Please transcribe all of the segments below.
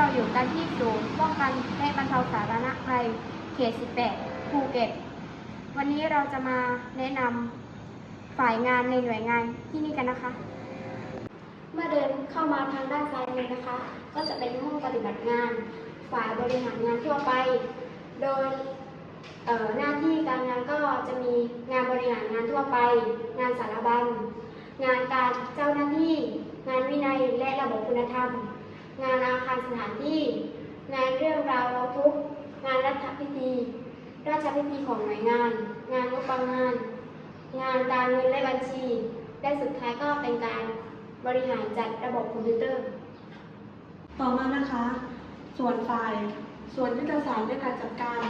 เราอยู่กันที่ศูนย์ป้องกันและบรรเทาสาธารณภัยเขต 18 ภูเก็ต วันนี้เราจะมาแนะนำฝ่ายงานในหน่วยงานที่นี่กันนะคะ เมื่อเดินเข้ามาทางด้านซ้ายมือนะคะ ก็จะเป็นห้องปฏิบัติงาน ฝ่ายบริหารงานทั่วไป โดยหน้าที่การงานก็จะมีงานบริหารงานทั่วไป งานสารบัญ งานการเจ้าหน้าที่ งานวินัยและระบบคุณธรรม งานอาคารสถานที่ งานเรื่องราวเราทุกข์งานรัฐพิธี ราชพิธีของหน่วยงาน งานงบประมาณ งานการเงินและบัญชี และสุดท้ายก็เป็นการบริหารจัดระบบคอมพิวเตอร์ ต่อมานะคะ ส่วนฝ่าย ส่วนยุทธศาสตร์และการจัดการ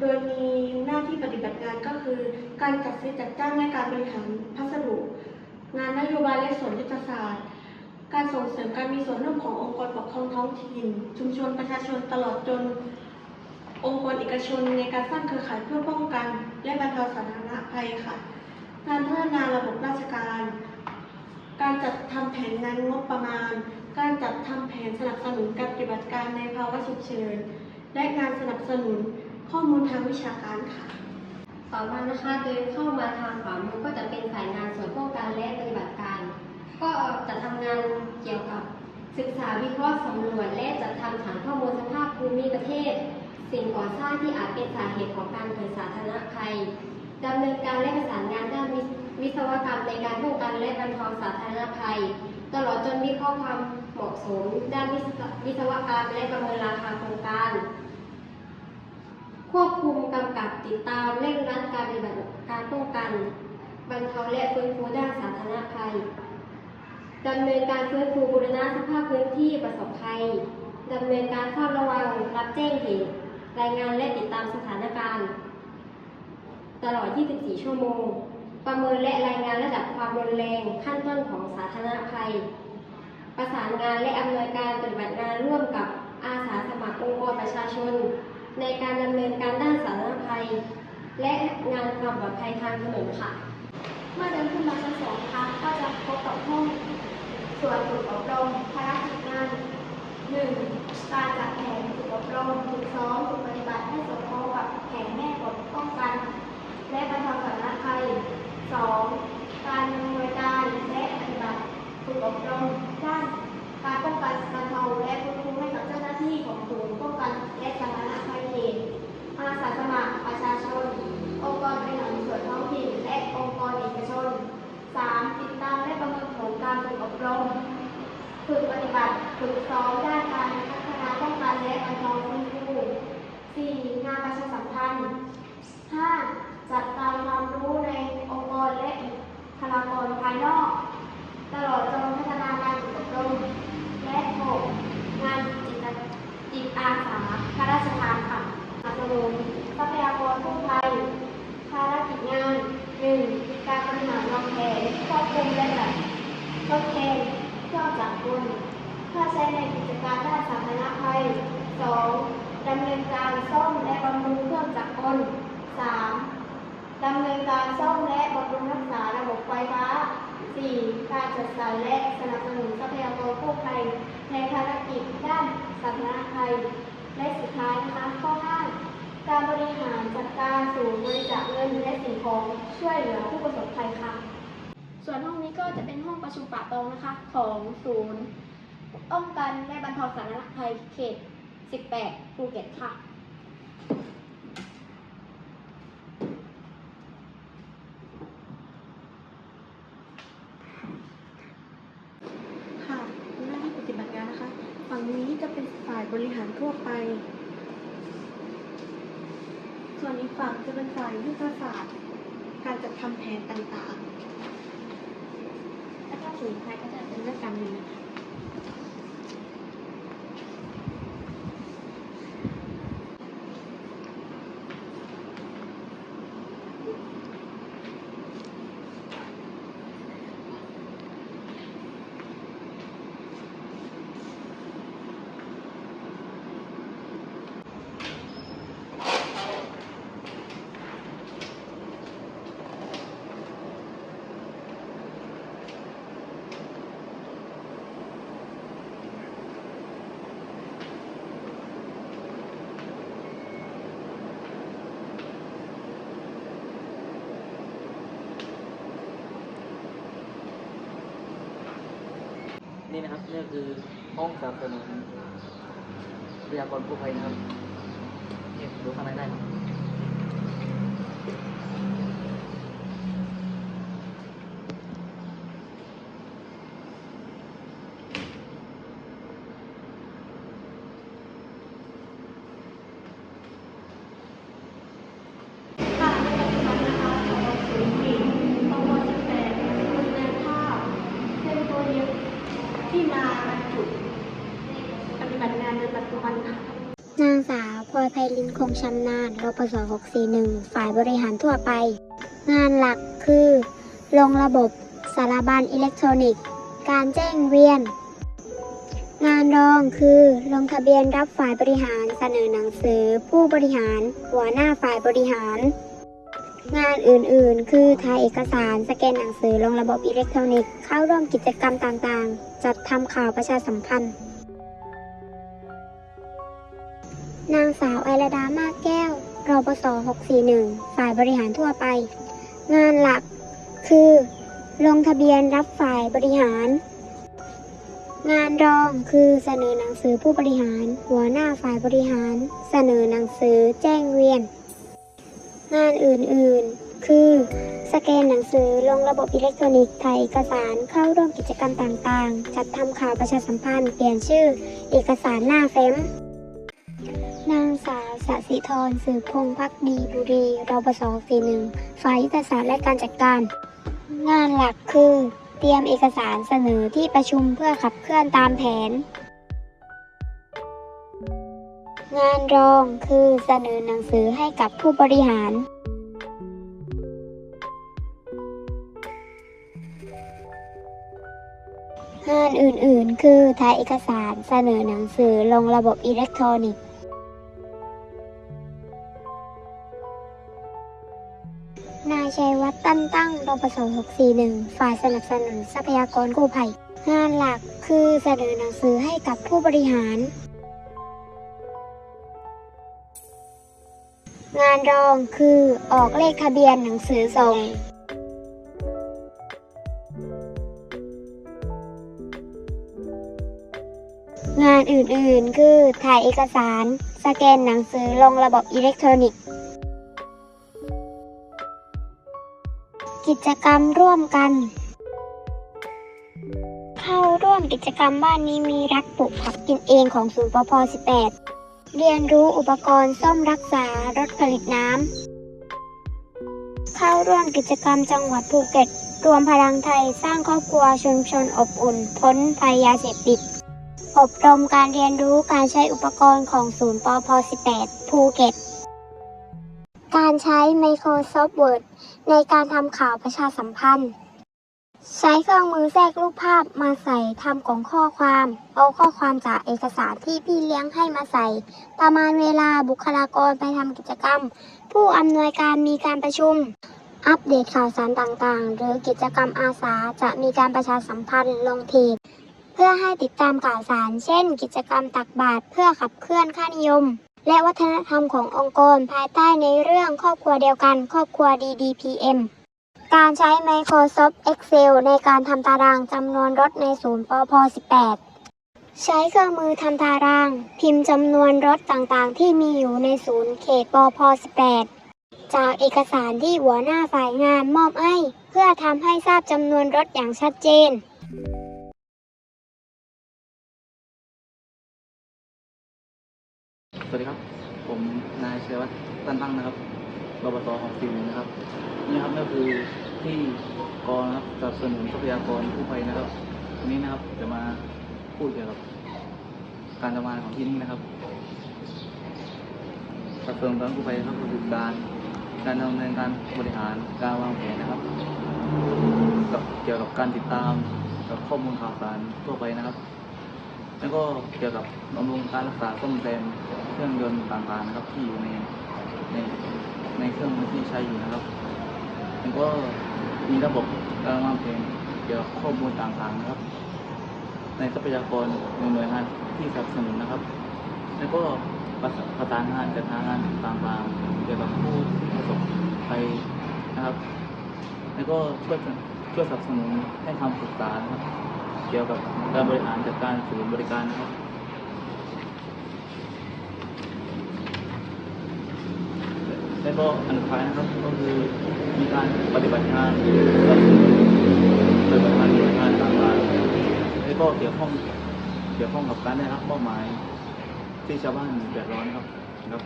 โดยมีหน้าที่ปฏิบัติงานก็คือ การจัดซื้อจัดจ้างและการบริหารพัสดุ งานนโยบายและส่วนยุทธศาสตร์ การส่งเสริมการมีส่วนร่วมขององค์กรปกครองท้องถิ่น ชุมชนประชาชนตลอดจน องค์กรเอกชนในการสร้างเครือข่ายเพื่อป้องกัน และบรรเทาสาธารณภัยค่ะ การพัฒนาระบบราชการ การจัดทำแผนงานงบประมาณ การจัดทำแผนสนับสนุนการปฏิบัติการในภาวะฉุกเฉิน และงานสนับสนุนข้อมูลทางวิชาการค่ะต่อมานะคะเดินเข้ามาทางขวามือก็จะเป็นฝ่ายงานส่วนป้องกันและปฏิบัติการ ก็จะทำงานเกี่ยวกับศึกษาวิเคราะห์สำรวจและจัดทำฐานข้อมูลสภาพภูมิประเทศ สิ่งก่อสร้างที่อาจเป็นสาเหตุของการเกิดสาธารณภัยดำเนินการและประสานงานด้านวิศวกรรมในการป้องกันและบรรเทาสาธารณภัย ตลอดจนวิเคราะห์ความเหมาะสม ด้านวิศวกรรมและประเมินราคาโครงการ ควบคุมกำกับติดตามเร่งรัดการปฏิบัติการป้องกัน บรรเทาและฟื้นฟูด้านสาธารณภัย ดำเนินการฟื้นฟูบูรณะสภาพพื้นที่ประสบภัยดำเนินการเฝ้าระวังรับแจ้งเหตุรายงานและติดตามสถานการณ์ ตลอด 24 ชั่วโมง ประเมินและรายงานระดับความรุนแรงขั้นต้นของสาธารณภัย ประสานงานและอำนวยการปฏิบัติงานร่วมกับอาสาสมัครองค์กรประชาชน ในการดำเนินการด้านสาธารณภัย และงานความปลอดภัยทางถนนค่ะ เมื่อเดินขึ้นมาชั้นสองนะคะก็จะพบกับห้อง ส่วนฝึกอบรมภารกิจงานหนึ่งการจัดแผนฝึกอบรมฝึกซ้อมฝึกปฏิบัติให้สอดคล้องกับแผนแม่บทป้องกัน และบรรเทาสาธารณภัยสองการดำเนินการและปฏิบัติฝึกอบรมด้านการป้องกันบรรเทาและควบคุมให้กับเจ้าหน้าที่ ฝึกปฏิบัติฝึกซ้อมด้านการพัฒนาป้องกันและบรรเทาฟื้นฟู 4. งานประชาสัมพันธ์ 5. จัดการความรู้ในองค์กรและบุคลากรภายนอก ตลอดจนพัฒนาการอบรมและ 6. งานจิตจิตอาสาพระราชทานค่ะสนับสนุนทรัพยากรผู้ภัยภารกิจงาน 1. การบริหารวางแผนควบคุมและจัดทดแทน ครองจักรกลเพื่อใช้ในกิจการด้านสาธารณภัย 2. ดำเนินการซ่อมและบำรุงเครื่องจักรกล 3. ดำเนินการซ่อมและบำรุงรักษาระบบไฟฟ้า 4. การจัดสรรและสนับสนุนทรัพยากรผู้ภัยในภารกิจด้านสาธารณภัย และสุดท้ายนะคะข้อ 5 การบริหารจัดการศูนย์บริจาคเงินและสิ่งของช่วยเหลือผู้ประสบภัยค่ะ ส่วนห้องนี้ก็จะเป็นห้องประชุมปะตองนะคะ ของศูนย์ป้องกันและบรรเทาสาธารณภัยเขต 18 ภูเก็ตค่ะ ค่ะหน้าที่ปฏิบัติงานนะคะ ฝั่งนี้จะเป็นฝ่ายบริหารทั่วไป ส่วนอีกฝั่งจะเป็นฝ่ายยุทธศาสตร์ การจัดทำแผนต่างแล้วก็สุดท้ายก็จะเป็นเรื่องการเงิน นี่นะครับนี่คือห้องสนับสนุนพยากรกู้ภัยนะครับเนี่ดูข้างในได้ครับ ค่ะในปัจจุบันนะคะทางศูนย์ปีตม18มีแนวภาพเส้นโปรเจกต์ที่มาบรรจุปฏิบัติงานในปัจจุบันค่ะ นางสาวพ ลินคงชำนาญรปศ641 ฝ่ายบริหารทั่วไป งานหลักคือ ลงระบบสารบัญอิเล็กทรอนิกส์ การแจ้งเวียน งานรองคือ ลงทะเบียนรับฝ่ายบริหารเสนอหนังสือ ผู้บริหาร หัวหน้าฝ่ายบริหาร งานอื่นๆ คือถ่ายเอกสารสแกนหนังสือลงระบบอิเล็กทรอนิกส์เข้าร่วมกิจกรรมต่างๆ จัดทำข่าวประชาสัมพันธ์ นางสาวไอระดามากแก้วรปศ641 ฝ่ายบริหารทั่วไป งานหลักคือ ลงทะเบียนรับฝ่ายบริหาร งานรองคือเสนอหนังสือผู้บริหาร หัวหน้าฝ่ายบริหาร เสนอหนังสือแจ้งเวียน งานอื่นๆ คือ สแกนหนังสือลงระบบอิเล็กทรอนิกส์ถ่ายเอกสารเข้าร่วมกิจกรรมต่างๆ จัดทำข่าวประชาสัมพันธ์ เปลี่ยนชื่อ เอกสารหน้าเฟม นางสาวสสิธรสืบพงพักดีบุรีรปศ41ฝ่ายยุทธศาสตร์และการจัดการ งานหลักคือ เตรียมเอกสารเสนอที่ประชุมเพื่อขับเคลื่อนตามแผน งานรองคือเสนอหนังสือให้กับผู้บริหาร งานอื่นๆ คือถ่ายเอกสารเสนอหนังสือลงระบบอิเล็กทรอนิกส์ ปศ641 ฝ่ายสนับสนุนทรัพยากรกู้ภัย งานหลักคือเสนอหนังสือให้กับผู้บริหาร งานรองคือออกเลขทะเบียนหนังสือส่ง งานอื่นๆ คือถ่ายเอกสาร สแกนหนังสือลงระบบอิเล็กทรอนิกส์ กิจกรรมร่วมกัน เข้าร่วมกิจกรรมบ้านนี้มีรักปลูกผักกินเองของศูนย์ปพ18 เรียนรู้อุปกรณ์ซ่อมรักษารถผลิตน้ำ เข้าร่วมกิจกรรมจังหวัดภูเก็ต รวมพลังไทยสร้างครอบครัวชุมชนอบอุ่น พ้นภัยยาเสพติด อบรมการเรียนรู้การใช้อุปกรณ์ของศูนย์ปพ18 ภูเก็ต การใช้ Microsoft Word ในการทำข่าวประชาสัมพันธ์ ใช้เครื่องมือแทรกรูปภาพมาใส่ทำกล่องข้อความ เอาข้อความจากเอกสารที่พี่เลี้ยงให้มาใส่ ประมาณเวลาบุคลากรไปทำกิจกรรม ผู้อำนวยการมีการประชุม อัปเดตข่าวสารต่างๆ หรือกิจกรรมอาสาจะมีการประชาสัมพันธ์ลงเพจเพื่อให้ติดตามข่าวสาร เช่น กิจกรรมตักบาตรเพื่อขับเคลื่อนค่านิยม และวัฒนธรรมขององค์กร ภายใต้ในเรื่องครอบครัวเดียวกัน ครอบครัว DDPM การใช้ Microsoft Excel ในการทำตารางจำนวนรถในศูนย์ปพ18 ใช้เครื่องมือทำตาราง พิมพ์จำนวนรถต่างๆ ที่มีอยู่ในศูนย์เขตปพ18 จากเอกสารที่หัวหน้าฝ่ายงานมอบให้ เพื่อทำให้ทราบจำนวนรถอย่างชัดเจน สวัสดีครับ ผมนายชัยวัฒน์ตั้นตั้งนะครับรปศ61นะครับ นี่ครับก็คือที่กองนะครับสนับสนุนทรัพยากรกู้ภัยนะครับวันนี้นะครับจะมาพูดเกี่ยวกับการทำงานของที่นี่นะครับสนับสนุนการกู้ภัยนะครับก็คือการการดำเนินการบริหารการวางแผนนะครับกับเกี่ยวกับการติดตามกับข้อมูลข่าวสารทั่วไปนะครับ แล้วก็เกี่ยวกับบำรุงการรักษาซ่อมแซม เครื่องยนต์ต่างๆนะครับที่อยู่ในในในเครื่องมือที่ใช้อยู่นะครับแล้วก็มีระบบการวางแผนเกี่ยวกับข้อมูลต่างๆนะครับ ในทรัพยากรหน่วยงานที่สนับสนุนนะครับ แล้วก็ประสประสานงานจัดหางานต่างๆเกี่ยวกับผู้ที่ประสบภัยนะครับ แล้วก็ช่วยช่วยสนับสนุนให้คำปรึกษานะครับ เกี่ยวกับการบริหารจัดการศูนย์บริการนะครับ และก็อันสุดท้ายนะครับก็คือมีการปฏิบัติงานสนับสนุนปฏิบัติงานหน่วยงานต่างๆและก็เกี่ยวข้องเกี่ยวข้องกับการได้รับมอบหมายที่ชาวบ้านเดือดร้อนครับนะครับ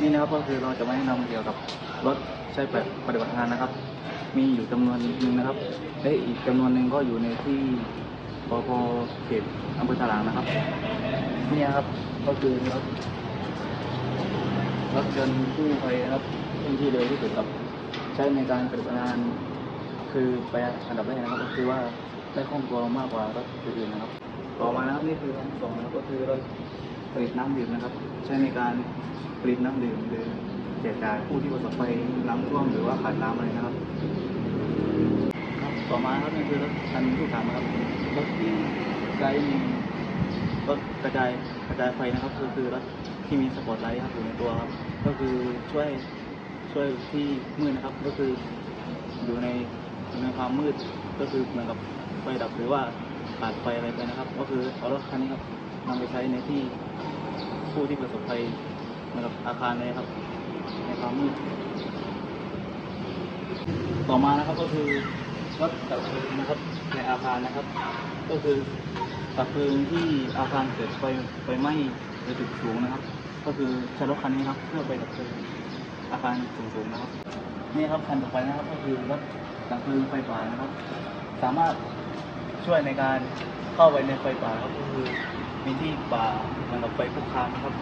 นี่นะครับก็คือเราจะมาแนะนำเกี่ยวกับรถใช้ปฏิบัติงานนะครับ มีอยู่จำนวนหนึ่งนะครับและอีกจำนวนหนึ่งก็อยู่ในที่ปพเขตอำเภอถลางนะครับนี่นะครับก็คือรถรถยนต์กู้ภัยนะครับซึ่งที่เร็วที่สุดครับใช้ในการปฏิบัติงานคือไปอันดับแรกนะครับก็คือว่าได้คล่องตัวมากกว่ารถอื่นนะครับ ต่อมานะครับนี่คืออันที่สองนะครับก็คือรถผลิตน้ำดื่มนะครับ ใช้ในการผลิตน้ำดื่มหรือ แจกจ่ายผู้ที่ประสบภัยน้ำท่วมหรือว่าขาดน้ำอะไรนะครับครับต่อมาครับนี่คือรถคันที่สามนะครับรถที่ใช้มีรถกระจายกระจายไฟนะครับก็คือรถที่มีสปอตไลท์ครับอยู่ในตัวครับ ก็คือช่วยช่วยที่มืดนะครับ ก็คืออยู่ในอยู่ในความมืดก็คือเหมือนกับไฟดับหรือว่าขาดไฟอะไรไปนะครับ ก็คือเอารถคันนี้ครับนำไปใช้ในที่ผู้ที่ประสบภัยเหมือนกับอาคารเลยครับ ในความมืดต่อมานะครับก็คือรถดับเพลิงนะครับในอาคารนะครับ ก็คือดับเพลิงที่อาคารเกิดไฟไฟไหม้หรือตึกสูงนะครับ ก็คือใช้รถคันนี้ครับเพื่อไปดับเพลิงอาคารสูงๆนะครับนี่ครับคันต่อไปนะครับก็คือรถดับเพลิงไฟป่านะครับ สามารถช่วยในการเข้าไปในไฟป่าครับก็คือมีที่ป่ามือนกับไฟคุกคามนะครับ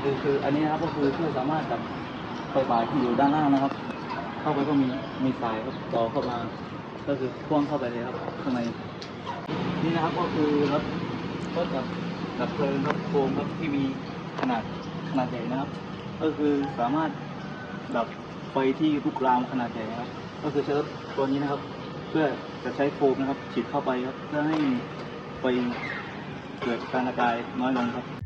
คือคืออันนี้นะครับก็คือเพื่อสามารถดับ ไฟป่าที่อยู่ด้านล่างนะครับ เข้าไปก็มีมีสายครับต่อเข้ามา ก็คือพ่วงเข้าไปเลยครับข้างในนี่นะครับก็คือรถรถดับดับเพลิงครับโฟมครับที่มีขนาดขนาดใหญ่นะครับ ก็คือสามารถดับไฟที่ลุกลามขนาดใหญ่นะครับ ก็คือใช้รถตัวนี้นะครับ เพื่อจะใช้โฟมนะครับฉีดเข้าไปครับเพื่อให้ไฟเกิดการกระจายน้อยลงครับ